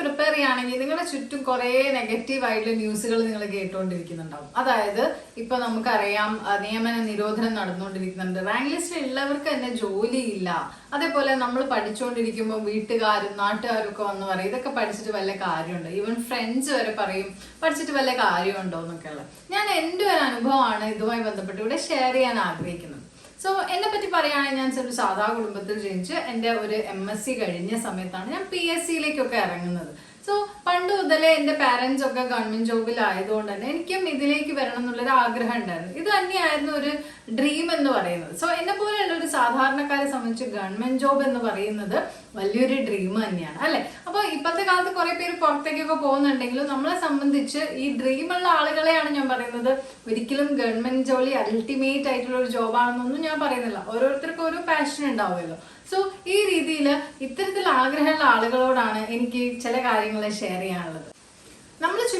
Prepare ചെയ്യുകയാണെങ്കിൽ നിങ്ങളുടെ ചുറ്റും കുറേ നെഗറ്റീവ് ആയിട്ടുള്ള ന്യൂസുകൾ നിങ്ങൾ കേട്ടുകൊണ്ടിരിക്കുന്നുണ്ടാവും. അതായത് ഇപ്പൊ നമുക്കറിയാം നിയമന നിരോധനം നടന്നുകൊണ്ടിരിക്കുന്നുണ്ട്. റാങ്ക് ലിസ്റ്റിൽ ഉള്ളവർക്ക് തന്നെ ജോലിയില്ല. അതേപോലെ നമ്മൾ പഠിച്ചുകൊണ്ടിരിക്കുമ്പോൾ വീട്ടുകാരും നാട്ടുകാരും ഒക്കെ വന്ന് പറയും ഇതൊക്കെ പഠിച്ചിട്ട് വല്ല കാര്യമുണ്ടോ? ഈവൻ ഫ്രണ്ട്സ് വരെ പറയും പഠിച്ചിട്ട് വല്ല കാര്യമുണ്ടോ? എന്നൊക്കെ ഉള്ളത് ഞാൻ എന്റെ ഒരു അനുഭവമാണ് ഇതുമായി ബന്ധപ്പെട്ട് ഇവിടെ ഷെയർ ചെയ്യാൻ ആഗ്രഹിക്കുന്നത്. സോ എന്നെ പറ്റി പറയുകയാണെങ്കിൽ ഞാൻ ഒരു സാധാ കുടുംബത്തിൽ ജനിച്ച് എന്റെ ഒരു എം എസ് സി കഴിഞ്ഞ സമയത്താണ് ഞാൻ പി എസ് സിയിലേക്കൊക്കെ ഇറങ്ങുന്നത്. മുതലേ എന്റെ പാരൻസ് ഒക്കെ ഗവൺമെന്റ് ജോബിൽ ആയതുകൊണ്ട് തന്നെ എനിക്കും ഇതിലേക്ക് വരണം എന്നുള്ളൊരു ആഗ്രഹം ഉണ്ടായിരുന്നു. ഇത് തന്നെയായിരുന്നു ഒരു ഡ്രീം എന്ന് പറയുന്നത്. സോ എന്നെ പോലെയുള്ള ഒരു സാധാരണക്കാരെ സംബന്ധിച്ച് ഗവൺമെന്റ് ജോബ് എന്ന് പറയുന്നത് വലിയൊരു ഡ്രീം തന്നെയാണ് അല്ലെ? അപ്പോൾ ഇപ്പോഴത്തെ കാലത്ത് കുറെ പേര് പുറത്തേക്കൊക്കെ പോകുന്നുണ്ടെങ്കിലും നമ്മളെ സംബന്ധിച്ച് ഈ ഡ്രീം ഉള്ള ആളുകളെയാണ് ഞാൻ പറയുന്നത്. ഒരിക്കലും ഗവൺമെന്റ് ജോലി അൾട്ടിമേറ്റ് ആയിട്ടുള്ള ഒരു ജോബാണെന്നൊന്നും ഞാൻ പറയുന്നില്ല. ഓരോരുത്തർക്കും ഓരോ പാഷൻ ഉണ്ടാവുമല്ലോ. സോ ഈ രീതിയിൽ ഇത്തരത്തിൽ ആഗ്രഹമുള്ള ആളുകളോടാണ് എനിക്ക് ചില കാര്യങ്ങൾ ഷെയർ ചെയ്യാനുള്ളത്.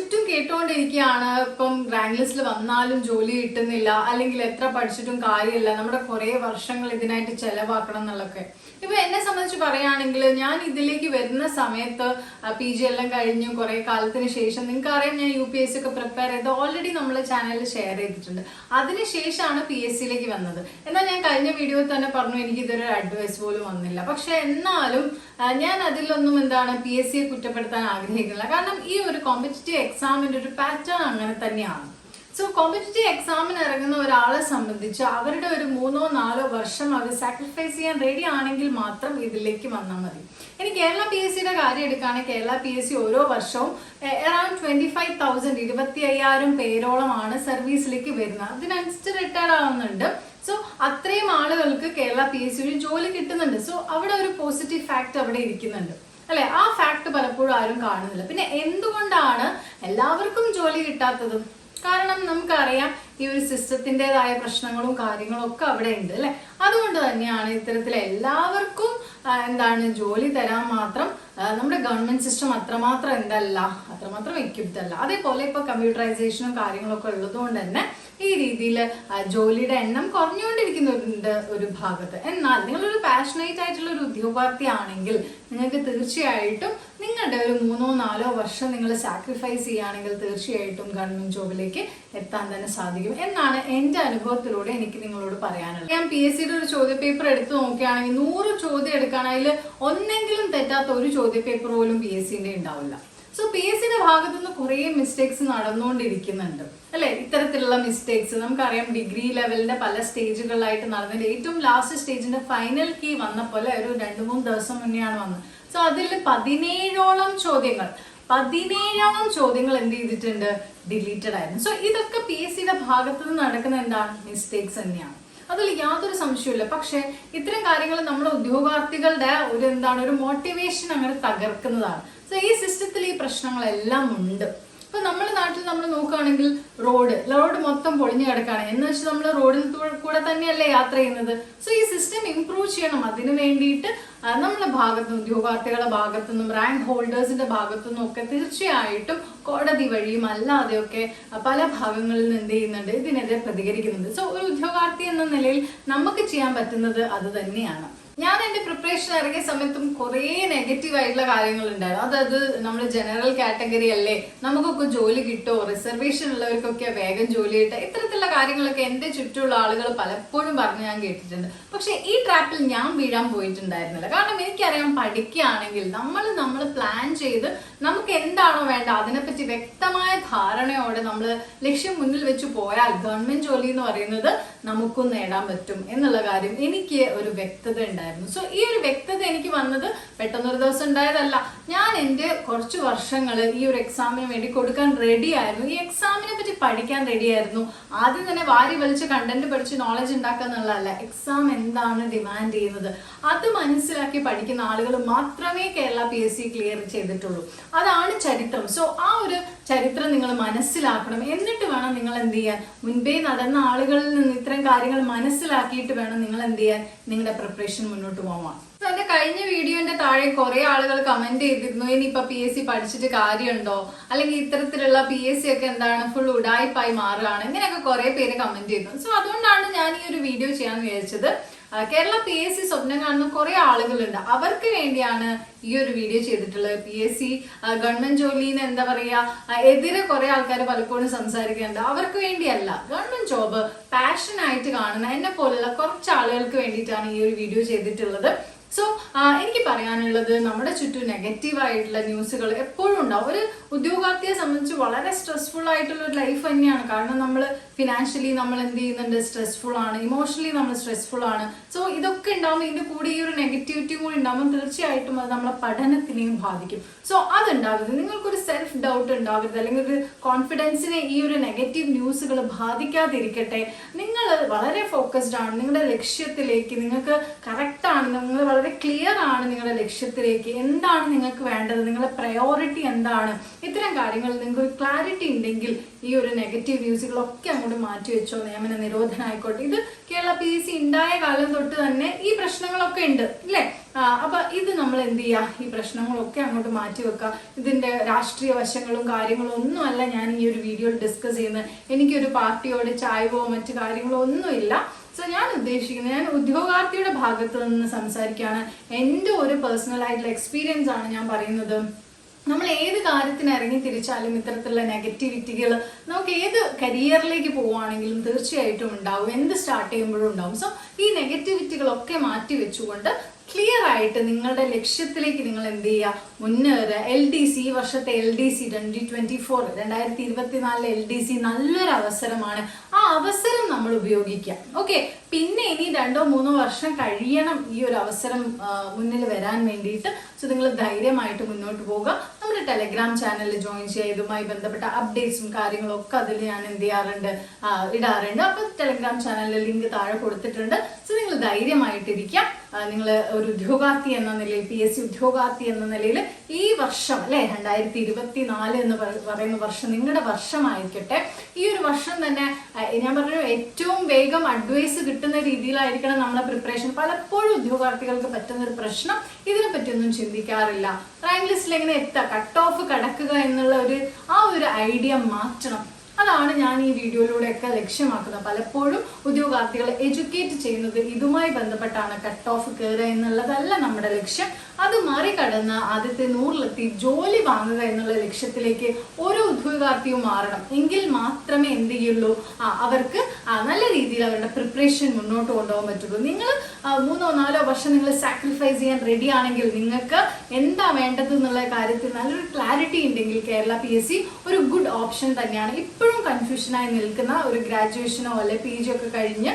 ചുറ്റും കേട്ടുകൊണ്ടിരിക്കുകയാണ് ഇപ്പം റാങ്ക് ലിസ്റ്റിൽ വന്നാലും ജോലി കിട്ടുന്നില്ല അല്ലെങ്കിൽ എത്ര പഠിച്ചിട്ടും കാര്യമില്ല. നമ്മുടെ കുറേ വർഷങ്ങൾ ഇതിനായിട്ട് ചെലവാക്കണം എന്നുള്ളൊക്കെ ഇപ്പൊ എന്നെ സംബന്ധിച്ച് പറയുകയാണെങ്കിൽ ഞാൻ ഇതിലേക്ക് വരുന്ന സമയത്ത് പി ജി എല്ലാം കഴിഞ്ഞു കുറെ കാലത്തിന് ശേഷം നിങ്ങൾക്ക് അറിയാം ഞാൻ യു പി എസ് സി ഒക്കെ പ്രിപ്പയർ ചെയ്ത് ഓൾറെഡി നമ്മൾ ചാനലിൽ ഷെയർ ചെയ്തിട്ടുണ്ട്. അതിനുശേഷമാണ് പി എസ് സിയിലേക്ക് വന്നത്. എന്നാൽ ഞാൻ കഴിഞ്ഞ വീഡിയോയിൽ തന്നെ പറഞ്ഞു എനിക്ക് ഇതൊരു അഡ്വൈസ് പോലും വന്നില്ല. പക്ഷെ എന്നാലും ഞാൻ അതിലൊന്നും എന്താണ് പി എസ് സിയെ കുറ്റപ്പെടുത്താൻ ആഗ്രഹിക്കുന്നില്ല. കാരണം ഈ ഒരു കോമ്പറ്റേറ്റീവ് എക്സാമിന്റെ ഒരു പാറ്റേൺ അങ്ങനെ തന്നെയാണ്. സോ കോമ്പറ്റേറ്റീവ് എക്സാമിന് ഇറങ്ങുന്ന ഒരാളെ സംബന്ധിച്ച് അവരുടെ ഒരു മൂന്നോ നാലോ വർഷം അവർ സാക്രിഫൈസ് ചെയ്യാൻ റെഡി ആണെങ്കിൽ മാത്രം ഇതിലേക്ക് വന്നാൽ മതി. ഇനി കേരള പി എസ് സിയുടെ കാര്യം എടുക്കുകയാണെങ്കിൽ കേരള പി എസ് സി ഓരോ വർഷവും അറൌണ്ട് ട്വന്റി ഫൈവ് തൗസൻഡ് ഇരുപത്തി അയ്യായിരം പേരോളമാണ് സർവീസിലേക്ക് വരുന്നത്. അതിനനുസരിച്ച് റിട്ടയർഡ് ആവുന്നുണ്ട്. സോ അത്രയും ആളുകൾക്ക് കേരള പി എസ് സിയിൽ ജോലി കിട്ടുന്നുണ്ട്. സോ അവിടെ ഒരു പോസിറ്റീവ് ഫാക്ട് അവിടെ ഇരിക്കുന്നുണ്ട്. അല്ലെ? ആ ഫാക്ട് പലപ്പോഴും ആരും കാണുന്നില്ല. പിന്നെ എന്തുകൊണ്ടാണ് എല്ലാവർക്കും ജോലി കിട്ടാത്തത്? കാരണം നമുക്കറിയാം. ഈ ഒരു സിസ്റ്റത്തിന്റെതായ പ്രശ്നങ്ങളും കാര്യങ്ങളും ഒക്കെ അവിടെ ഉണ്ട് അല്ലെ? അതുകൊണ്ട് തന്നെയാണ് ഇത്തരത്തിൽ എല്ലാവർക്കും എന്താണ് ജോലി തരാൻ മാത്രം നമ്മുടെ ഗവൺമെന്റ് സിസ്റ്റം അത്രമാത്രം എന്തല്ല അത്രമാത്രം എക്യുപ്തല്ല അതേപോലെ ഇപ്പൊ കമ്പ്യൂട്ടറൈസേഷനും കാര്യങ്ങളൊക്കെ ഉള്ളതുകൊണ്ട് തന്നെ ഈ രീതിയിൽ ജോലിയുടെ എണ്ണം കുറഞ്ഞുകൊണ്ടിരിക്കുന്നുണ്ട് ഒരു ഭാഗത്ത്. എന്നാൽ നിങ്ങളൊരു പാഷനേറ്റ് ആയിട്ടുള്ള ഒരു ഉദ്യോഗാർത്ഥി ആണെങ്കിൽ നിങ്ങൾക്ക് തീർച്ചയായിട്ടും നിങ്ങളുടെ ഒരു മൂന്നോ നാലോ വർഷം നിങ്ങൾ സാക്രിഫൈസ് ചെയ്യുകയാണെങ്കിൽ തീർച്ചയായിട്ടും ഗവൺമെന്റ് ജോബിലേക്ക് എത്താൻ തന്നെ സാധിക്കും എന്നാണ് എന്റെ അനുഭവത്തിലൂടെ എനിക്ക് നിങ്ങളോട് പറയാനുള്ളത്. ഞാൻ പി എസ് സിയുടെ ഒരു ചോദ്യപേപ്പർ എടുത്തു നോക്കുകയാണെങ്കിൽ നൂറ് ചോദ്യം എടുക്കുകയാണെങ്കിൽ ഒന്നെങ്കിലും തെറ്റാത്ത ഒരു ചോദ്യ പേപ്പർ പോലും പി എസ് സിന്റെ ഉണ്ടാവില്ല. സോ പി എസ് സിയുടെ ഭാഗത്തു നിന്ന് കുറേ മിസ്റ്റേക്സ് നടന്നുകൊണ്ടിരിക്കുന്നുണ്ട്. അല്ലെ? ഇത്തരത്തിലുള്ള മിസ്റ്റേക്സ് നമുക്കറിയാം ഡിഗ്രി ലെവലിന്റെ പല സ്റ്റേജുകളിലായിട്ട് നടന്നത് ഏറ്റവും ലാസ്റ്റ് സ്റ്റേജിന്റെ ഫൈനൽ കീ വന്നപ്പോലെ ഒരു രണ്ട് മൂന്ന് ദിവസം മുന്നെയാണ് വന്നത്. സോ അതിൽ പതിനേഴോളം ചോദ്യങ്ങൾ. പതിനേഴോളം ചോദ്യങ്ങൾ എന്ത് ചെയ്തിട്ടുണ്ട്? ഡിലീറ്റഡ് ആയിരുന്നു. സോ ഇതൊക്കെ പി എസ് സിയുടെ ഭാഗത്തു നിന്ന് നടക്കുന്ന എന്താണ്? മിസ്റ്റേക്സ് തന്നെയാണ്. അതിൽ യാതൊരു സംശയമില്ല പക്ഷെ ഇത്തരം കാര്യങ്ങൾ നമ്മുടെ ഉദ്യോഗാർത്ഥികളുടെ ഒരു എന്താണ് ഒരു മോട്ടിവേഷൻ അങ്ങനെ തകർക്കുന്നതാണ്. സോ ഈ സിസ്റ്റത്തിൽ ഈ പ്രശ്നങ്ങളെല്ലാം ഉണ്ട്. ഇപ്പൊ നമ്മുടെ നാട്ടിൽ നമ്മൾ നോക്കുകയാണെങ്കിൽ റോഡ് റോഡ് മൊത്തം പൊളിഞ്ഞു കിടക്കാണ് എന്ന് വെച്ചാൽ നമ്മൾ റോഡിൽ കൂടെ തന്നെയല്ലേ യാത്ര ചെയ്യുന്നത്. സോ ഈ സിസ്റ്റം ഇംപ്രൂവ് ചെയ്യണം. അതിനു വേണ്ടിയിട്ട് നമ്മുടെ ഭാഗത്തു നിന്നും ഉദ്യോഗാർത്ഥികളുടെ ഭാഗത്തു നിന്നും റാങ്ക് ഹോൾഡേഴ്സിന്റെ ഭാഗത്തു നിന്നും ഒക്കെ തീർച്ചയായിട്ടും കോടതി വഴിയും അല്ലാതെയൊക്കെ പല ഭാഗങ്ങളിൽ നിന്ന് എന്ത് ചെയ്യുന്നുണ്ട് ഇതിനെതിരെ പ്രതികരിക്കുന്നുണ്ട്. സോ ഒരു ഉദ്യോഗാർത്ഥി എന്ന നിലയിൽ നമുക്ക് ചെയ്യാൻ പറ്റുന്നത് അത് തന്നെയാണ്. ഞാൻ എന്റെ പ്രിപ്പറേഷൻ ഇറങ്ങിയ സമയത്തും കുറേ നെഗറ്റീവ് ആയിട്ടുള്ള കാര്യങ്ങൾ ഉണ്ടായിരുന്നു അതായത് നമ്മൾ ജനറൽ കാറ്റഗറി അല്ലേ നമുക്കൊക്കെ ജോലി കിട്ടുമോ റിസർവേഷൻ ഉള്ളവർക്കൊക്കെ വേഗം ജോലി കിട്ടുക ഇത്തരത്തിലുള്ള കാര്യങ്ങളൊക്കെ എന്റെ ചുറ്റുമുള്ള ആളുകൾ പലപ്പോഴും പറഞ്ഞ് ഞാൻ കേട്ടിട്ടുണ്ട്. പക്ഷെ ഈ ട്രാപ്പിൽ ഞാൻ വീഴാൻ പോയിട്ടുണ്ടായിരുന്നില്ല. കാരണം എനിക്കറിയാം പഠിക്കുകയാണെങ്കിൽ നമ്മൾ നമ്മൾ പ്ലാൻ ചെയ്ത് നമുക്ക് എന്താണോ വേണ്ട അതിനെപ്പറ്റി വ്യക്തമായ ധാരണയോടെ നമ്മൾ ലക്ഷ്യം മുന്നിൽ വെച്ച് പോയാൽ ഗവൺമെന്റ് ജോലി എന്ന് പറയുന്നത് നമുക്കും നേടാൻ പറ്റും എന്നുള്ള കാര്യം എനിക്ക് ഒരു വ്യക്തത ഉണ്ടായിരുന്നു. സോ ഈ ഒരു വ്യക്തത എനിക്ക് വന്നത് പെട്ടെന്നൊരു ദിവസം ഉണ്ടായതല്ല. ഞാൻ എന്റെ കുറച്ച് വർഷങ്ങൾ ഈ ഒരു എക്സാമിന് വേണ്ടി കൊടുക്കാൻ റെഡി ആയിരുന്നു. ഈ എക്സാമിനെ പറ്റി പഠിക്കാൻ റെഡി ആയിരുന്നു. ആദ്യം തന്നെ വാരി വലിച്ച് കണ്ടന്റ് പഠിച്ച് നോളജ് ഉണ്ടാക്കുക എന്നുള്ളതല്ല. എക്സാം എന്താണ് ഡിമാൻഡ് ചെയ്യുന്നത്? അത് മനസ്സിലാക്കി പഠിക്കുന്ന ആളുകൾ മാത്രമേ Kerala P S C clear ചെയ്തിട്ടുള്ളൂ. അതാണ് ചരിത്രം. സോ ആ ഒരു ചരിത്രം നിങ്ങൾ മനസ്സിലാക്കണം. എന്നിട്ട് വേണം നിങ്ങൾ എന്ത് ചെയ്യാൻ? മുൻപേ നടന്ന ആളുകളിൽ നിന്ന് ഇത്തരം കാര്യങ്ങൾ മനസ്സിലാക്കിയിട്ട് വേണം നിങ്ങൾ എന്ത് ചെയ്യാൻ? നിങ്ങളുടെ പ്രിപ്പറേഷൻ മുന്നോട്ട് പോകാൻ സോ എന്റെ കഴിഞ്ഞ വീഡിയോന്റെ താഴെ കുറെ ആളുകൾ കമന്റ് ചെയ്തിരുന്നു ഇനിയിപ്പൊ പി എസ് സി പഠിച്ചിട്ട് കാര്യമുണ്ടോ? അല്ലെങ്കിൽ ഇത്തരത്തിലുള്ള പി എസ് സി ഒക്കെ എന്താണ് ഫുൾ ഉടായ്പായി മാറുകയാണ്? ഇങ്ങനെയൊക്കെ കുറെ പേര് കമന്റ് ചെയ്തു. സോ അതുകൊണ്ടാണ് ഞാൻ ഈ ഒരു വീഡിയോ ചെയ്യാൻ വിചാരിച്ചത്. കേരള പി എസ് സി സ്വപ്നം കാണുന്ന കുറെ ആളുകളുണ്ട്. അവർക്ക് വേണ്ടിയാണ് ഈ ഒരു വീഡിയോ ചെയ്തിട്ടുള്ളത് പി എസ് സി ഗവൺമെന്റ് ജോലിന്ന് എന്താ പറയാ എതിരെ കുറെ ആൾക്കാർ പലപ്പോഴും സംസാരിക്കുന്നുണ്ട് അവർക്ക് വേണ്ടിയല്ല ഗവൺമെന്റ് ജോബ് പാഷൻ ആയിട്ട് കാണുന്ന എന്നെ പോലുള്ള കുറച്ച് ആളുകൾക്ക് വേണ്ടിയിട്ടാണ് ഈ ഒരു വീഡിയോ ചെയ്തിട്ടുള്ളത്. സോ എനിക്ക് പറയാനുള്ളത് നമ്മുടെ ചുറ്റും നെഗറ്റീവ് ആയിട്ടുള്ള ന്യൂസുകൾ എപ്പോഴും ഉണ്ടാവും. ഒരു ഉദ്യോഗാർത്ഥിയെ സംബന്ധിച്ച് വളരെ സ്ട്രെസ്ഫുൾ ആയിട്ടുള്ള ഒരു ലൈഫ് തന്നെയാണ്. കാരണം നമ്മൾ ഫിനാൻഷ്യലി നമ്മൾ എന്ത് ചെയ്യുന്നുണ്ട്? സ്ട്രെസ്ഫുൾ ആണ്. ഇമോഷണലി നമ്മൾ സ്ട്രെസ്ഫുൾ ആണ്. സോ ഇതൊക്കെ ഉണ്ടാകുമ്പോൾ ഇതിന്റെ കൂടെ ഈ ഒരു നെഗറ്റിവിറ്റിയും കൂടി ഉണ്ടാകുമ്പോൾ തീർച്ചയായിട്ടും അത് നമ്മളെ പഠനത്തിനെയും ബാധിക്കും. സോ അതുണ്ടാവരുത് നിങ്ങൾക്കൊരു സെൽഫ് ഡൗട്ട് ഉണ്ടാവരുത് അല്ലെങ്കിൽ ഒരു കോൺഫിഡൻസിനെ ഈ ഒരു നെഗറ്റീവ് ന്യൂസുകൾ ബാധിക്കാതിരിക്കട്ടെ. നിങ്ങൾ വളരെ ഫോക്കസ്ഡ് ആണ്. നിങ്ങളുടെ ലക്ഷ്യത്തിലേക്ക് നിങ്ങൾക്ക് കറക്റ്റ് ആണ് നിങ്ങൾ വളരെ ക്ലിയർ ആണ് നിങ്ങളുടെ ലക്ഷ്യത്തിലേക്ക്. എന്താണ് നിങ്ങൾക്ക് വേണ്ടത്? നിങ്ങളുടെ പ്രയോറിറ്റി എന്താണ്? ഇത്തരം കാര്യങ്ങൾ നിങ്ങൾക്ക് ഒരു ക്ലാരിറ്റി ഉണ്ടെങ്കിൽ ഈ ഒരു നെഗറ്റീവ് വ്യൂസുകളൊക്കെ അങ്ങോട്ട് മാറ്റി വെച്ചോ. നിയമന നിരോധനം ആയിക്കോട്ടെ. ഇത് കേരള പി സി ഉണ്ടായ കാലം തൊട്ട് തന്നെ ഈ പ്രശ്നങ്ങളൊക്കെ ഉണ്ട് ഇല്ലേ? അപ്പൊ ഇത് നമ്മൾ എന്ത് ചെയ്യാ? ഈ പ്രശ്നങ്ങളൊക്കെ അങ്ങോട്ട് മാറ്റി വെക്കുക ഇതിന്റെ രാഷ്ട്രീയ വശങ്ങളും കാര്യങ്ങളും ഒന്നുമല്ല ഞാൻ ഈ ഒരു വീഡിയോയിൽ ഡിസ്കസ് ചെയ്യുന്നത്. എനിക്കൊരു പാർട്ടിയോട് ചായവോ മറ്റു കാര്യങ്ങളോ ഒന്നുമില്ല. സോ ഞാൻ ഉദ്ദേശിക്കുന്നത് ഞാൻ ഉദ്യോഗാർത്ഥിയുടെ ഭാഗത്ത് നിന്ന് സംസാരിക്കുകയാണ്. എന്റെ ഒരു പേഴ്സണൽ ആയിട്ടുള്ള എക്സ്പീരിയൻസ് ആണ് ഞാൻ പറയുന്നത്. നമ്മൾ ഏത് കാര്യത്തിന് ഇറങ്ങി തിരിച്ചാലും ഇത്തരത്തിലുള്ള നെഗറ്റിവിറ്റികൾ നമുക്ക് ഏത് കരിയറിലേക്ക് പോവുകയാണെങ്കിലും തീർച്ചയായിട്ടും ഉണ്ടാവും. എന്ത് സ്റ്റാർട്ട് ചെയ്യുമ്പോഴും ഉണ്ടാവും. സോ ഈ നെഗറ്റിവിറ്റികളൊക്കെ മാറ്റി വെച്ചുകൊണ്ട് ക്ലിയർ ആയിട്ട് നിങ്ങളുടെ ലക്ഷ്യത്തിലേക്ക് നിങ്ങൾ എന്ത് ചെയ്യുക? മുന്നേറുക എൽ ഡി സി ഈ വർഷത്തെ L D C twenty twenty four രണ്ടായിരത്തി ഇരുപത്തിനാലിലെ എൽ ഡി സി നല്ലൊരു അവസരമാണ്. അവസരം നമ്മൾ ഉപയോഗിക്കാം ഓക്കെ പിന്നെ ഇനി രണ്ടോ മൂന്നോ വർഷം കഴിയണം ഈ ഒരു അവസരം മുന്നിൽ വരാൻ വേണ്ടിയിട്ട്. സോ നിങ്ങൾ ധൈര്യമായിട്ട് മുന്നോട്ട് പോവുക. നമ്മുടെ ടെലഗ്രാം ചാനലിൽ ജോയിൻ ചെയ്യുക. ഇതുമായി ബന്ധപ്പെട്ട അപ്ഡേറ്റ്സും കാര്യങ്ങളും ഒക്കെ അതിൽ ഞാൻ എന്ത് ചെയ്യാറുണ്ട്? ഇടാറുണ്ട്. അപ്പൊ ടെലഗ്രാം ചാനലിൽ ലിങ്ക് താഴെ കൊടുത്തിട്ടുണ്ട്. സോ നിങ്ങൾ ധൈര്യമായിട്ടിരിക്കാം നിങ്ങൾ ഒരു ഉദ്യോഗാർത്ഥി എന്ന നിലയിൽ പി എസ് സി ഉദ്യോഗാർത്ഥി എന്ന നിലയിൽ ഈ വർഷം അല്ലെ? രണ്ടായിരത്തി ഇരുപത്തി നാല് എന്ന് പറയുന്ന വർഷം നിങ്ങളുടെ വർഷമായിരിക്കട്ടെ. ഈ ഒരു വർഷം തന്നെ ഞാൻ പറഞ്ഞു ഏറ്റവും വേഗം അഡ്വൈസ് കിട്ടുന്ന രീതിയിലായിരിക്കണം നമ്മളെ പ്രിപ്പറേഷൻ പലപ്പോഴും ഉദ്യോഗാർത്ഥികൾക്ക് പറ്റുന്ന ഒരു പ്രശ്നം ഇതിനെ പറ്റിയൊന്നും ചിന്തിക്കാറില്ല റാങ്ക് ലിസ്റ്റിൽ എങ്ങനെ എത്തുക കട്ട് ഓഫ് കടക്കുക എന്നുള്ള ഒരു ആ ഒരു ഐഡിയ മാറ്റണം. അതാണ് ഞാൻ ഈ വീഡിയോയിലൂടെയൊക്കെ ലക്ഷ്യമാക്കുന്നത്. പലപ്പോഴും ഉദ്യോഗാർത്ഥികളെ എഡ്യൂക്കേറ്റ് ചെയ്യുന്നത് ഇതുമായി ബന്ധപ്പെട്ടാണ് കട്ട് ഓഫ് കയറുക എന്നുള്ളതല്ല നമ്മുടെ ലക്ഷ്യം. അത് മറികടന്ന് ആദ്യത്തെ നൂറിലെത്തി ജോലി വാങ്ങുക എന്നുള്ള ലക്ഷ്യത്തിലേക്ക് ഓരോ ഉദ്യോഗാർത്ഥിയും മാറണം. എങ്കിൽ മാത്രമേ എന്ത് ചെയ്യുള്ളൂ ആ അവർക്ക് നല്ല രീതിയിൽ അവരുടെ പ്രിപ്പറേഷൻ മുന്നോട്ട് കൊണ്ടുപോകാൻ പറ്റുള്ളൂ. നിങ്ങൾ മൂന്നോ നാലോ വർഷം നിങ്ങൾ സാക്രിഫൈസ് ചെയ്യാൻ റെഡി ആണെങ്കിൽ നിങ്ങൾക്ക് എന്താ വേണ്ടത് എന്നുള്ള കാര്യത്തിൽ നല്ലൊരു ക്ലാരിറ്റി ഉണ്ടെങ്കിൽ കേരള പി എസ് സി ഒരു ഗുഡ് ഓപ്ഷൻ തന്നെയാണ്. ഇപ്പോഴും കൺഫ്യൂഷനായി നിൽക്കുന്ന ഒരു ഗ്രാജുവേഷനോ അല്ലെ പി ജി ഒക്കെ കഴിഞ്ഞ്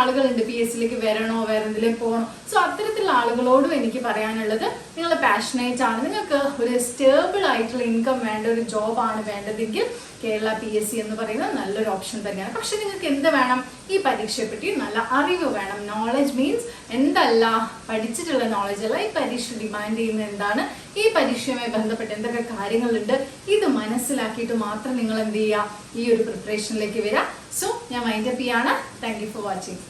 ആളുകളുണ്ട് പി എസ് സിയിലേക്ക് വരണോ വേറെ എന്തെങ്കിലും പോകണോ? സോ അത്തരത്തിലുള്ള ആളുകളോടും എനിക്ക് പറയാനുള്ളത് നിങ്ങൾ പാഷനേറ്റ് ആണ്. നിങ്ങൾക്ക് ഒരു സ്റ്റേബിൾ ആയിട്ടുള്ള ഇൻകം വേണ്ട ഒരു ജോബാണ് വേണ്ടതെങ്കിൽ കേരള പി എസ് സി എന്ന് പറയുന്നത് നല്ലൊരു ഓപ്ഷൻ തന്നെയാണ്. പക്ഷെ നിങ്ങൾക്ക് എന്ത് വേണം? ഈ പരീക്ഷയെ പറ്റി നല്ല അറിവ് വേണം. നോളജ് മീൻസ് എന്തല്ല പഠിച്ചിട്ടുള്ള നോളജ് അല്ല ഈ പരീക്ഷ ഡിമാൻഡ് ചെയ്യുന്നത് എന്താണ്? ഈ പരീക്ഷയുമായി ബന്ധപ്പെട്ട് എന്തൊക്കെ കാര്യങ്ങളുണ്ട് ഇത് മനസ്സിലാക്കിയിട്ട് മാത്രം നിങ്ങൾ എന്ത് ചെയ്യുക? ഈ ഒരു പ്രിപ്പറേഷനിലേക്ക് വരിക. സോ ഞാൻ മൈൻഡപ്പ് ചെയ്യാണ്. Thank you for watching